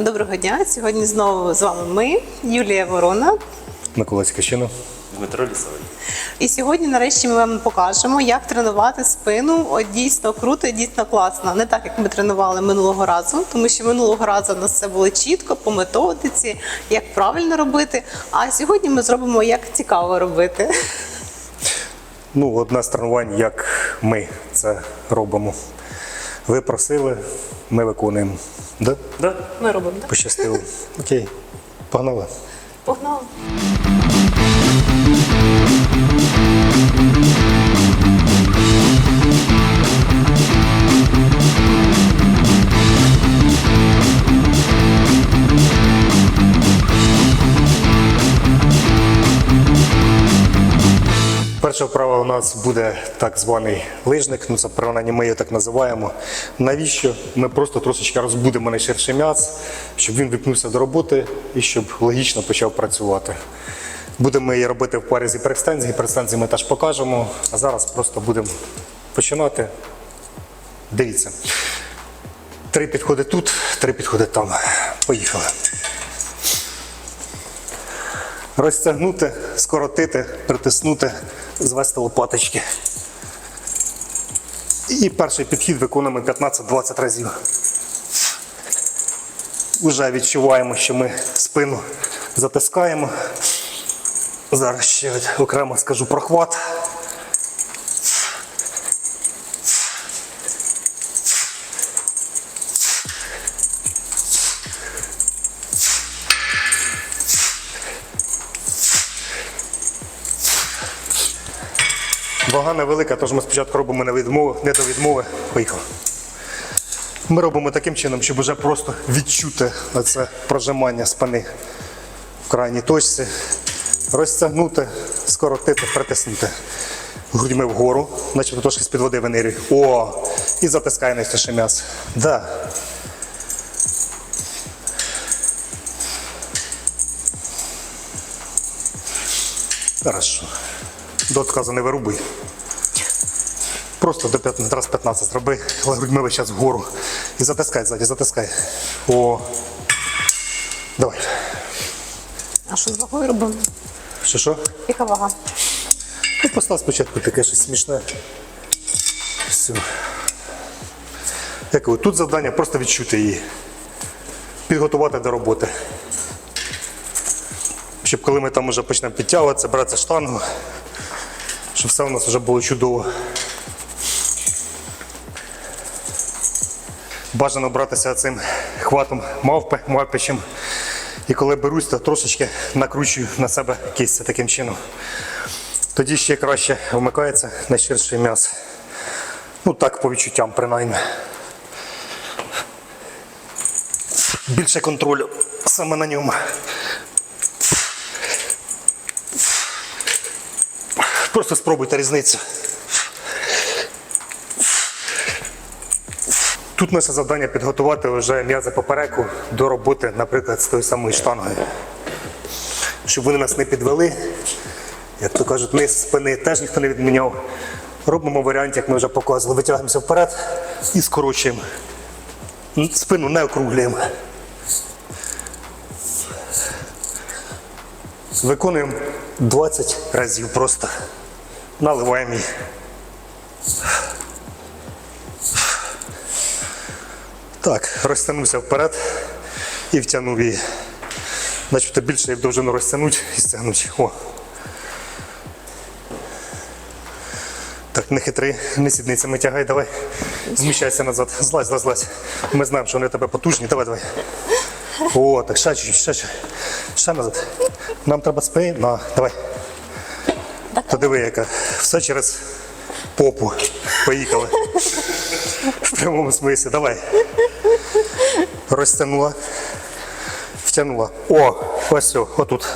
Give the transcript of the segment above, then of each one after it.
Доброго дня. Сьогодні знову з вами ми, Юлія Ворона. Микола Ткачина. Дмитро Лісовий. І сьогодні, нарешті, ми вам покажемо, як тренувати спину. От дійсно круто, і дійсно класно. Не так, як ми тренували минулого разу, тому що минулого разу у нас все було чітко по методиці, як правильно робити. А сьогодні ми зробимо, як цікаво робити. Ну, одне з тренувань, як ми це робимо. Ви просили, ми виконуємо. Да? Да? Ми робимо? Пощастило. Окей, погнали. Погнали. Перша вправа у нас буде так званий лижник, ну це принаймні ми його так називаємо. Навіщо? Ми просто трошечки розбудемо найширший м'яз, щоб він випнувся до роботи і щоб логічно почав працювати. Будемо її робити в парі з гіперекстензією. Гіперекстензію ми теж покажемо, а зараз просто будемо починати. Дивіться. Три підходи тут, три підходи там. Поїхали. Розтягнути, скоротити, притиснути, звести лопаточки. І перший підхід виконуємо 15-20 разів. Уже відчуваємо, що ми спину затискаємо. Зараз ще окремо скажу про хват. Вага невелика, тож ми спочатку робимо не, відмови, не до відмови. Поїхали. Ми робимо таким чином, щоб вже просто відчути це прожимання спини в крайній точці. Розтягнути, скоротити, притиснути. Грудьми вгору, начебто трошки з-під води винирюй. О! І затискає найстише м'ясо. Да. Хорошо. До отказу не вирубуй. Просто до 15, раз 15 зроби, але грудьми весь час вгору. І затискай ззаді, затискай. О. Давай. А що з вагою робимо? Що що? Яка вага? Ну, постав спочатку таке щось смішне. Все. Як ви, тут завдання просто відчути її. Підготувати до роботи. Щоб коли ми там вже почнемо підтягуватися, брати штангу, щоб все у нас вже було чудово. Бажано братися цим хватом мавпи, мавпичем. І коли берусь, то трошечки накручую на себе кістя таким чином. Тоді ще краще вмикається найширший м'яз. Ну так, по відчуттям принаймні. Більше контролю саме на ньому. Просто спробуйте різницю. Тут наше завдання підготувати вже м'язи попереку до роботи, наприклад, з тою самою штангою. Щоб вони нас не підвели, як то кажуть, низ спини теж ніхто не відміняв. Робимо варіант, як ми вже показували. Витягуємося вперед і скорочуємо. Спину не округлюємо. Виконуємо 20 разів просто. Наливаємо її. Так, розтягнувся вперед і втягнув її. Начебто більше її довжину розтягнути і стягнути. О. Так, не хитри, не сідницями тягай, давай. Зміщайся назад. Злазь, злазь, злазь. Ми знаємо, що вони тебе потужні. Давай, давай. О, так, ще чуть-чуть, ще, ще. Ще назад. Нам треба спина. Давай. То диви, яка. Все через попу. Поїхали. В прямому смислі. Давай. Розтягнула. Втягнула. О, ось все, отут.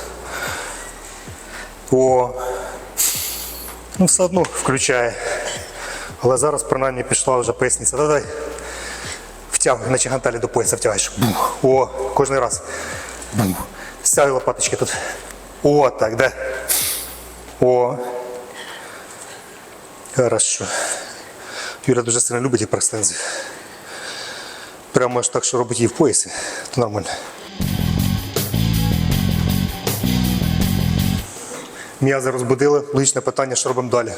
О. Ну, все одно включає. Але зараз принаймні пішла вже поясниця. Давай. Втягуй, наче гантелі до пояса втягаєш. Бух. О, кожен раз. Бух. Стягуй лопаточки тут. О, так, де? О. Хорошо. Юля дуже сильно любить гіперекстензію. Прямо аж так, що робить її в поясі, то нормально. М'язи розбудили. Логічне питання, що робимо далі.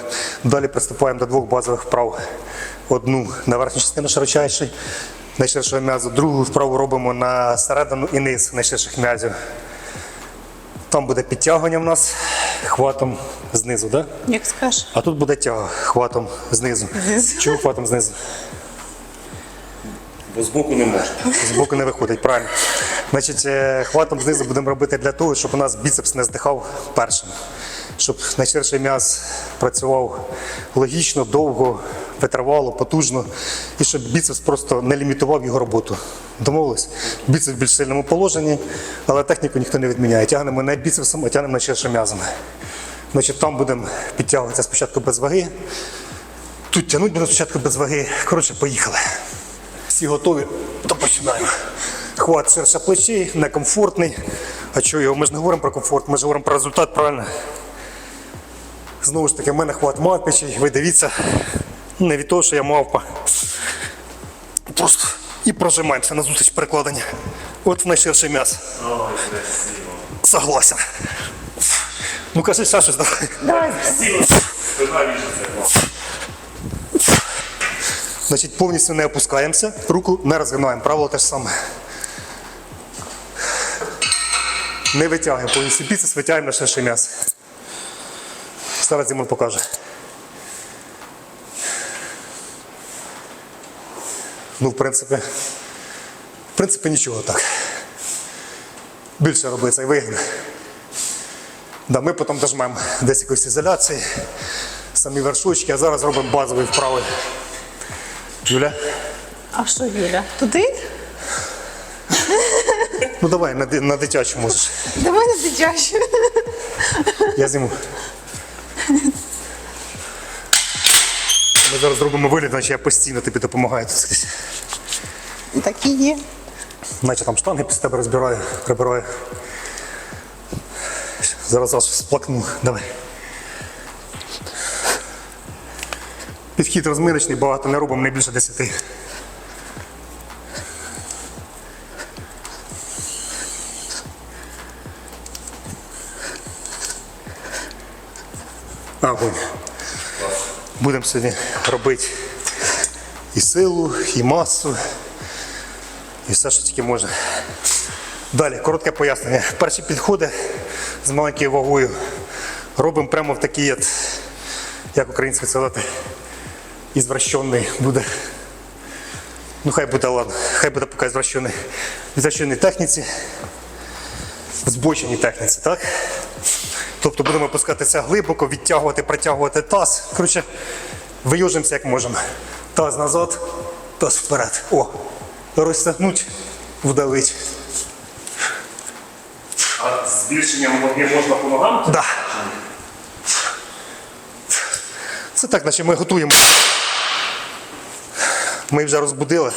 Далі приступаємо до двох базових вправ. Одну на верхню частину широчайшої, найширшого м'язу, другу вправу робимо на середину і низ найширших м'язів. Там буде підтягування в нас хватом знизу, да? Як скажеш? а тут буде тяга хватом знизу. Знизу. Чому хватом знизу? Бо збоку не можна. Збоку не виходить, правильно. Значить, е, хватом знизу будемо робити для того, щоб у нас біцепс не здихав першим. Щоб найширший м'яз працював логічно, довго, витривало, потужно, і щоб біцепс просто не лімітував його роботу. Домовились? Біцепс в більш сильному положенні, але техніку ніхто не відміняє. Тягнемо не біцепсом, а тягнемо найширшим м'язом. Значить, там будемо підтягуватися спочатку без ваги. Тут тягнуть будемо спочатку без ваги. Коротше, поїхали. Всі готові, то починаємо. Хват ширше плечей, некомфортний. А що його? Ми ж не говоримо про комфорт, ми ж говоримо про результат, правильно? Знову ж таки, в мене хват мавпичий, ви дивіться, не від того, що я мавпа. Просто і прожимаємося на зустріч перекладення. От в найширший м'яз. Ой. Согласен. Ну кажи щось давай. Красиво. Спина віжиться. Значить, повністю не опускаємося, руку не розгинаємо. Правило те ж саме. Не витягуємо повністю біцепс, витягуємо на ширший м'яз. Зараз йому покаже. Ну, в принципі, в принципі, нічого так. Більше робиться і вигідно. Да, ми потім дожмемо десь якоїсь ізоляції, самі вершочки, а зараз робимо базові вправи. Юля? А що, Юля? Туди? Ну давай на, на дитячу можеш. До мене дитяче. Я зніму. Ми зараз зробимо вигляд, наче я постійно тобі допомагаю тут скрізь. Так і є. Наче там штанги після тебе розбираю, прибираю. Зараз аж сплакну. Давай. Підхід розминочний, багато не робимо, не більше 10. Огонь. Будемо сьогодні робити і силу, і масу, і все, що тільки можна. Далі, коротке пояснення. Перші підходи з маленькою вагою робимо прямо в такий, як українською сказати, ізвращений буде. Ну, хай буде, ладно, хай буде поки ізвращений. Ізвращеній техніці, збоченій техніці, так? Тобто будемо опускатися глибоко, відтягувати, протягувати таз. Коротше, виюжимося як можемо. Таз назад, таз вперед. О, розтягнуть, вдавить. А збільшенням ваги можна по ногам? Да. Це так, наче ми готуємо. Ми вже розбудили,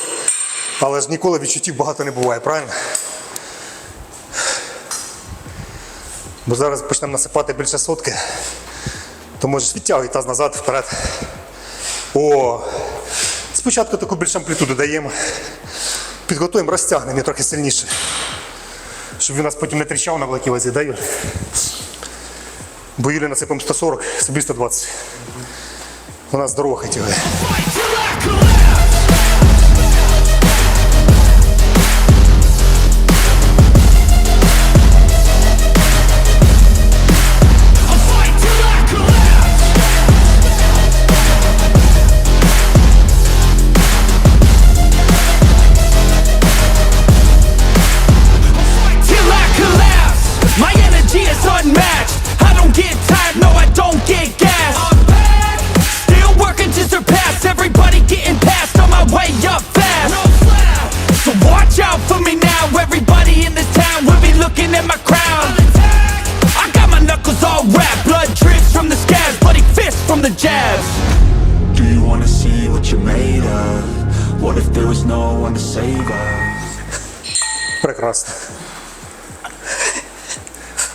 але ж ніколи відчуттів багато не буває, правильно? Бо зараз почнемо насипати більше сотки, то можеш відтягуй таз назад, вперед. О! Спочатку таку більш амплітуду даємо. Підготуємо, розтягнемо трохи сильніше. Щоб він нас потім не тріщав на великій вазі, да, Юль? Бо Юлі насипемо 140, собі 120. Вона здорова хотіла. What if there was no one to save us? Прекрасно.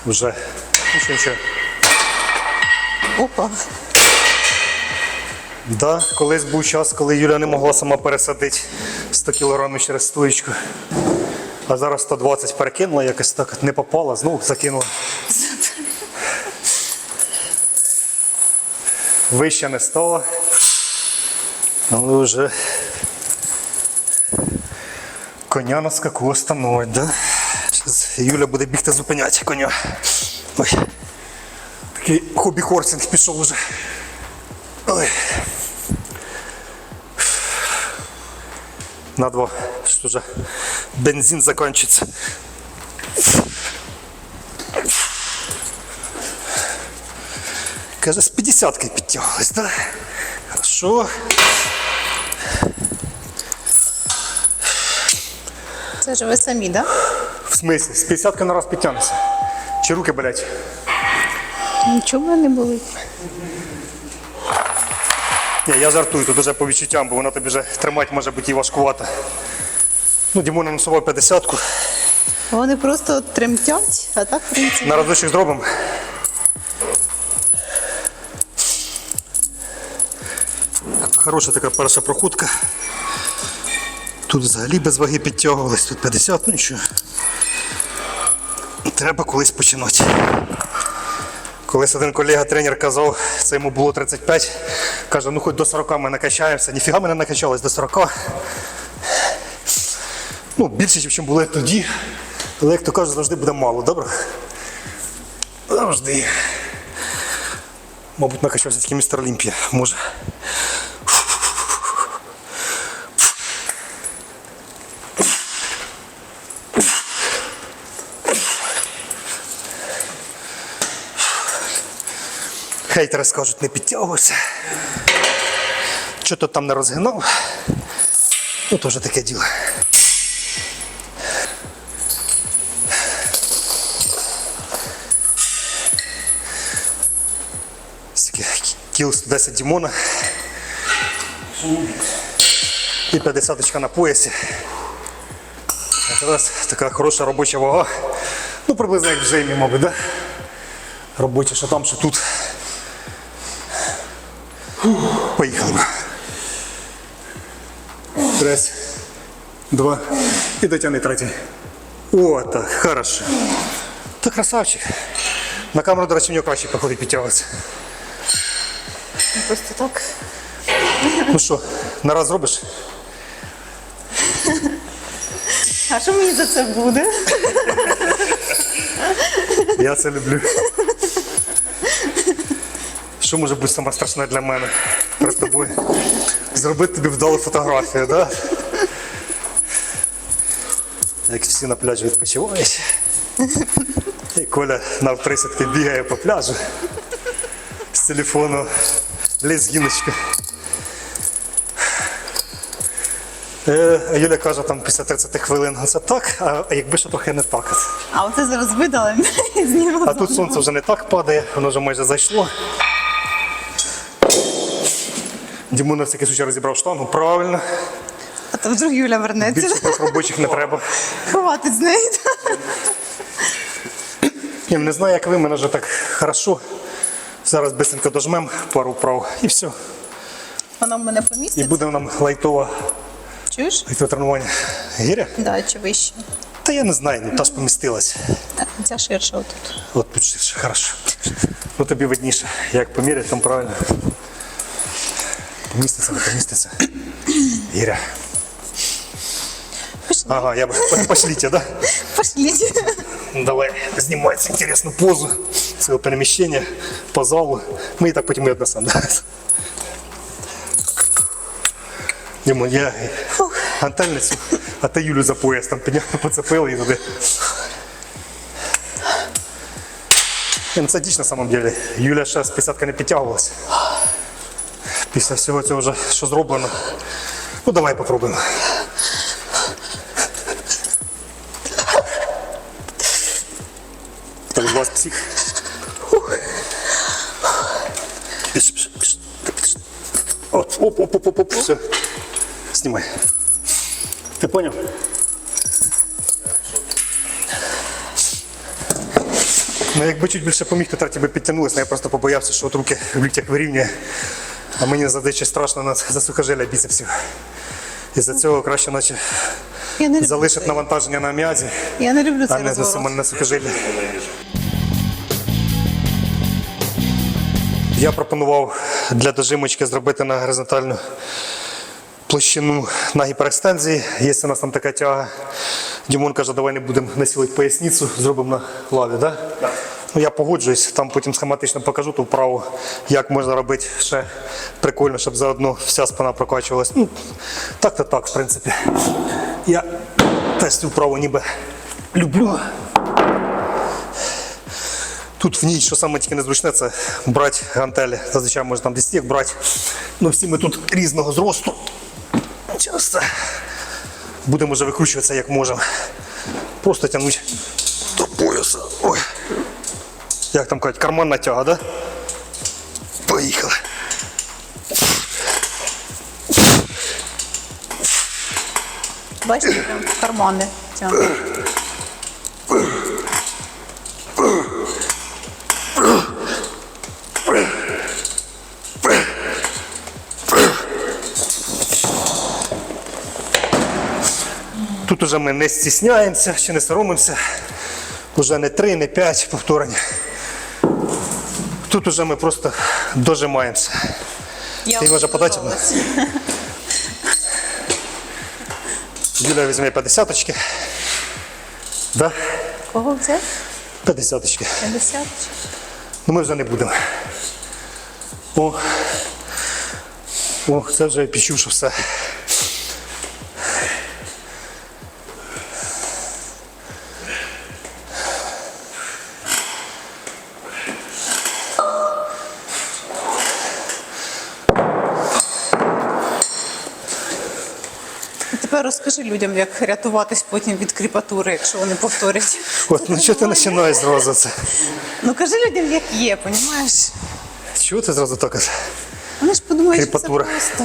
Вже. Нічого, нічого. Опа. Да, колись був час, коли Юля не могла сама пересадити 100 кг через стоечку. А зараз 120 перекинула, якось так не попала, знову закинула. Вище не стало. Але вже коня на скаку остановить, да? Зараз Юля буде бігти зупиняти коня. Ой. Такий хобі-хорсинг пішов вже. Ой. На два, що вже бензин закінчиться. Каже, з 50-ки підтягувались, так? Да? Хорошо. Це ж ви самі, так? Да? В смислі, з 50 на раз підтягнешся. Чи руки болять? Нічого не болить. Ні, я жартую, тут уже по відчуттям, бо вона тобі вже тримати може бути і важкувато. Ну, Дімона насував 50-ку. Вони просто тремтять, а так, в принципі. На разочок зробимо. Хороша така перша проходка. Тут взагалі без ваги підтягувались, тут 50, ну нічого. Треба колись починати. Колись один колега-тренер казав, це йому було 35, каже, ну хоч до 40 ми накачаємося. Ніфіга ми не накачались до 40. Ну, більше, ніж були тоді. Але як то кажуть, завжди буде мало, добре? Завжди. Мабуть, накачався такий містер Олімпія, може. Хейтери скажуть, не підтягувався. Що то там не розгинав. Ну, то вже таке діло. Кіл 110 Дімона. І 50 на поясі. Зараз така хороша робоча вага. Ну, приблизно як в Джеймі, мабуть, да? Робоча, що там, що тут. Поїхали. Раз, два. І дотягни третій. О, так, хорошо. Ти красавчик. На камеру, до речі, нього краще походить підтягуватися. Просто так. Ну що, на раз зробиш? А що мені за це буде? Я це люблю. Що може бути саме страшне для мене перед тобою? Зробити тобі вдалу фотографію, да? Як всі на пляжі відпочивають. І Коля на присідки бігає по пляжу з телефону лезгіночка. Е, Юля каже, там після 30 хвилин це так, а якби ще трохи не так. А оце зараз видали. А тут сонце вже не так падає, воно вже майже зайшло. Дімон на всякий случай розібрав штангу, правильно. А то вдруг Юля вернеться. Більше робочих не треба. Ховати з неї. Я не знаю, як ви, мене вже так хорошо. Зараз бисенько дожмем пару вправ і все. Вона в мене І буде нам лайтова, Чуєш? лайтове тренування. Гіря? Да, чи вище. Та я не знаю, ну та ж помістилась. Так, Ця ширша отут. От тут ширше, хорошо. Ну тобі видніше, як поміряти, там правильно. Поміститься, не поміститься. Гіря. Ага, я бы пошлите, да? Пошліть. Ну, Давай, знімається інтересну позу цього переміщення по залу. Ми і так потім і однесемо. Да? Дімон, я гантельницю, а ти Юлю за пояс там підняв, поцепили і туди. Ні, ну Це діч на самом деле. Юля ще з 50 не підтягувалася. Після всього цього вже що зроблено. Ну давай попробуємо. З вас псих. Оп, оп, оп, оп, оп, оп, все. Снимай. Ты понял? Ну, якби чуть більше поміг, то третій би підтягнулися, я просто побоявся, що от руки в ліктях вирівнює, а мені завжди страшно на засухожилля біцепсів. Із-за цього краще наче Я не залишити цей- навантаження на м'язі, я не люблю а не розворот. саме на сухожилля. Я пропонував для дожимочки зробити на горизонтальну площину на гіперекстензії. Є у нас там така тяга. Дімон каже, давай не будемо насілити поясницю, зробимо на лаві, да? Ну, я погоджуюсь, там потім схематично покажу ту вправу, як можна робити ще прикольно, щоб заодно вся спина прокачувалась. Ну, так-то так, в принципі. Я теж цю вправу ніби люблю. Тут в ній, що саме тільки незручне, це брати гантелі. Зазвичай можна там 10 брати. Ну всі ми тут різного зросту. Це будемо вже викручуватися як можемо. Просто тягнути. Як там кажуть, карманна тяга, да? Поїхали. Бачите, прям в кармани. Тут уже ми не стісняємося, чи не соромимося. Уже не три, не п'ять повторень. Тут уже ми просто дожимаємося. Я Ти може подати. Юля візьме 50 очки. Да? Кого взяти? 50 очки. 50? Ну ми вже не будемо. О, О це вже я підчув, що все. Розкажи людям, як рятуватись потім від кріпатури, якщо вони повторять. От, ну чого ти починаєш зразу це? Ну кажи людям, як є, понімаєш? Чого ти зразу так? Вони ж подумають, що це Кріпатура. просто.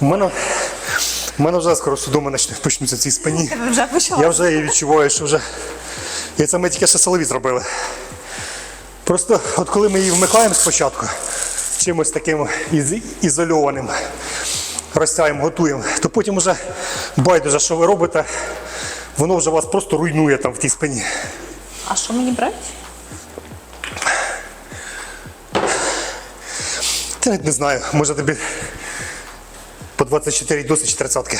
У мене, у мене вже скоро судоми почнуться в цій спині. Тебе вже почала. Я вже її відчуваю, що вже. І це ми тільки ще силові зробили. Просто от коли ми її вмикаємо спочатку, чимось таким із- ізольованим, розтяємо, готуємо, то потім вже байдуже, що ви робите, воно вже вас просто руйнує там в тій спині. А що мені брати? Та навіть не знаю, може тобі по 24 і досить 30-ки.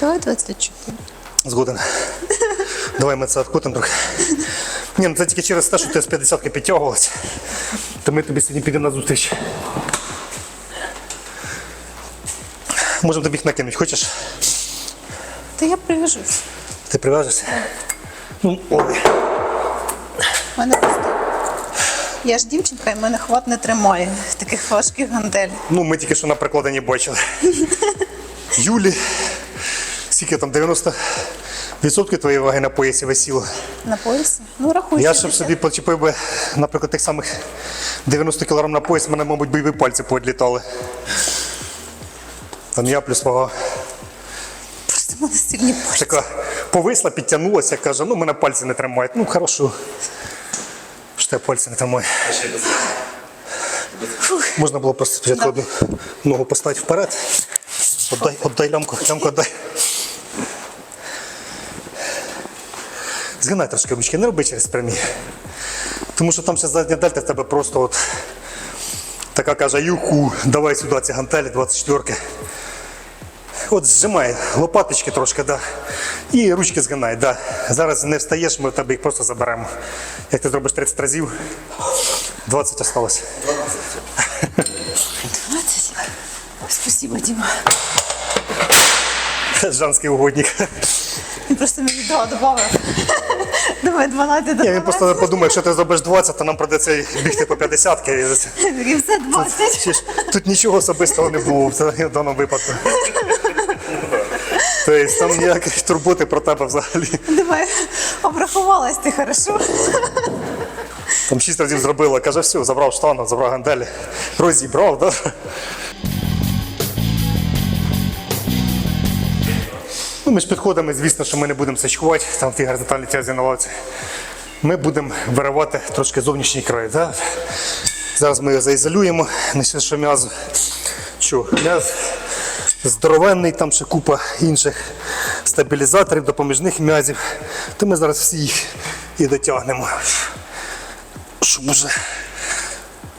Давай 24. Згоден. Давай ми це відкотимо трохи. Ні, ну це тільки через те, що ти з 50-ки підтягувалась. То ми тобі сьогодні підемо на зустріч. Можемо тобі їх накинути. Хочеш? Та я прив'яжусь. Ти прив'яжешся? Ну, ой. У мене просто. Я ж дівчинка, і мене хват не тримає таких важких гантель. Ну, ми тільки що на прикладенні бачили. Юлі, скільки там 90% твоєї ваги на поясі висіло. На поясі? Ну, рахуй. Я 60. щоб собі почепив би, наприклад, тих самих 90 кг на пояс, мене, мабуть, бойові пальці поодлітали. Там я плюс вага. В мене сильні пальці. Така повисла, підтягнулася, каже, ну мене пальці не тримають. Ну, хорошо. Що тебе пальці не тримають. Можна було просто спочатку одну ногу поставити вперед. Отдай, отдай лямку, лямку отдай. Згинай трошки ручки, не роби через прямі. Тому що там ще задня дельта в тебе просто от така каже, юху, давай сюди ці гантелі 24-ки. От зжимай лопаточки трошки, да. І ручки згинай, да. Зараз не встаєш, ми в тебе їх просто заберемо. Як ти зробиш 30 разів, 20 осталось. 20. Спасибо, Діма. Жанський угодник. Він просто мені да, додав. Думаю, 12 до Ні, він просто подумає, якщо ти зробиш 20, то нам придеться бігти по 50 І все 20. Чи ж Тут нічого особистого не було в даному випадку. Тобто там ніякої турботи про тебе взагалі. Думаю, обрахувалась ти хорошо. Там 6 разів зробила, каже, все, забрав штангу, забрав ганделі, розібрав, да? Ну, між підходами, звісно, що ми не будемо сачкувати, там в тій горизонтальній тязі на лавці. Ми будемо виривати трошки зовнішній край. Да? Зараз ми його заізолюємо, не що м'яз. Що, м'яз здоровенний, там ще купа інших стабілізаторів, допоміжних м'язів. То ми зараз всі їх і дотягнемо. Щоб уже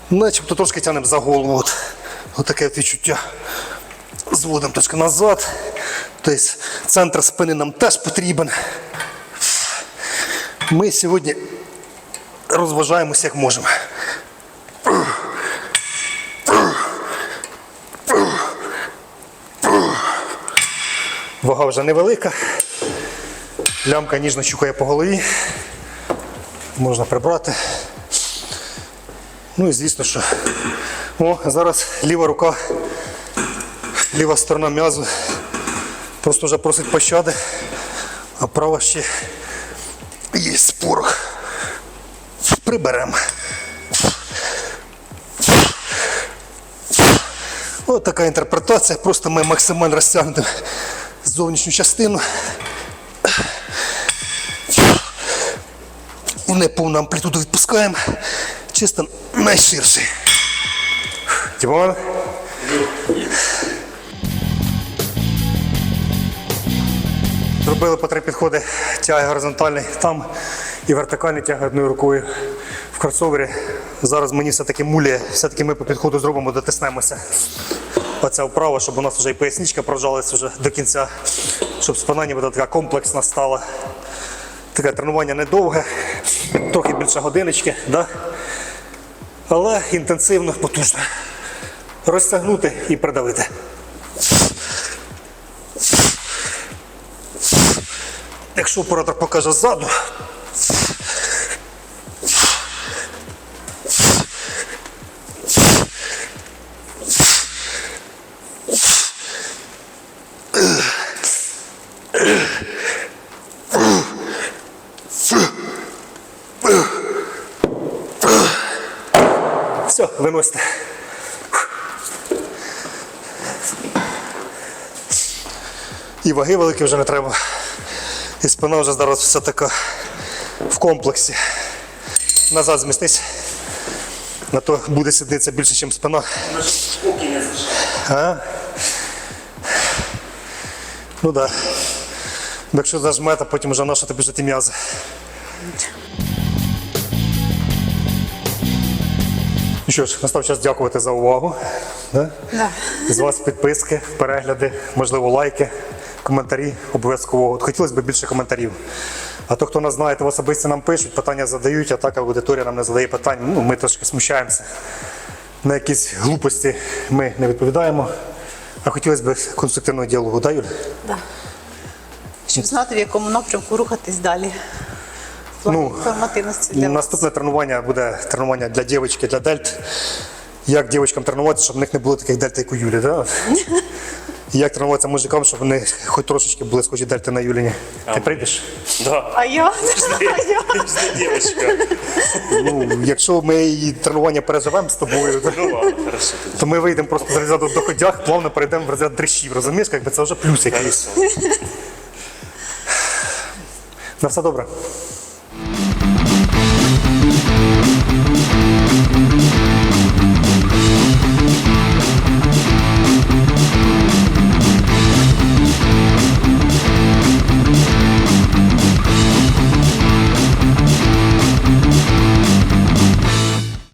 начебто трошки тягнемо за голову. От, от таке відчуття. Зводимо трошки назад. Тобто центр спини нам теж потрібен. Ми сьогодні розважаємося як можемо. Вага вже невелика. Лямка ніжно щукає по голові. Можна прибрати. Ну і звісно, що. О, зараз ліва рука, ліва сторона м'язу просто вже просить пощади, а права ще є спорох. Приберемо. Ось така інтерпретація. Просто ми максимально розтягнемо зовнішню частину. І неповну амплітуду відпускаємо. Чисто найширший. Тимон. Зробили по три підходи тяги горизонтальний там і вертикальний тяги одною рукою в кросовері. Зараз мені все-таки мулі, все-таки ми по підходу зробимо, дотиснемося. Оця вправа, щоб у нас вже і поясничка прожалась вже до кінця, щоб спина ніби така комплексна стала. Таке тренування недовге, трохи більше годиночки, да? але інтенсивно, потужно. Розтягнути і придавити. Якщо оператор покаже ззаду, все, виносите. І ваги великі вже не треба. І спина вже зараз вся така в комплексі. Назад змістись. На то буде сидитися більше, ніж спина. А? Ну так. Да. Якщо зажме, то потім вже наша тобі вже ті м'язи. Ну що ж, настав час дякувати за увагу. Да? Да. З вас підписки, перегляди, можливо, лайки, коментарі обов'язково. От хотілося б більше коментарів. А то, хто нас знає, то в особисті нам пишуть, питання задають, а так аудиторія нам не задає питань. Ну, ми трошки смущаємося. На якісь глупості ми не відповідаємо. А хотілося б конструктивного діалогу, да, Юль? Да. Щоб знати, в якому напрямку рухатись далі. Ну, для. Наступне тренування буде тренування для дівчинки, для дельт. Як дівчаткам тренуватися, щоб в них не було таких дельт, як у Юлі. Да? Як тренуватися мужикам, щоб вони хоч трошечки були схожі дельти на Юліні. Ти прийдеш? Да. А я? Ну, якщо ми її тренування переживемо з тобою, то, Ну ладно, хорошо. то ми вийдемо просто з розряду доходяг, плавно перейдемо в розряд дрищів. Розумієш, якби це вже плюс якийсь. На все добре.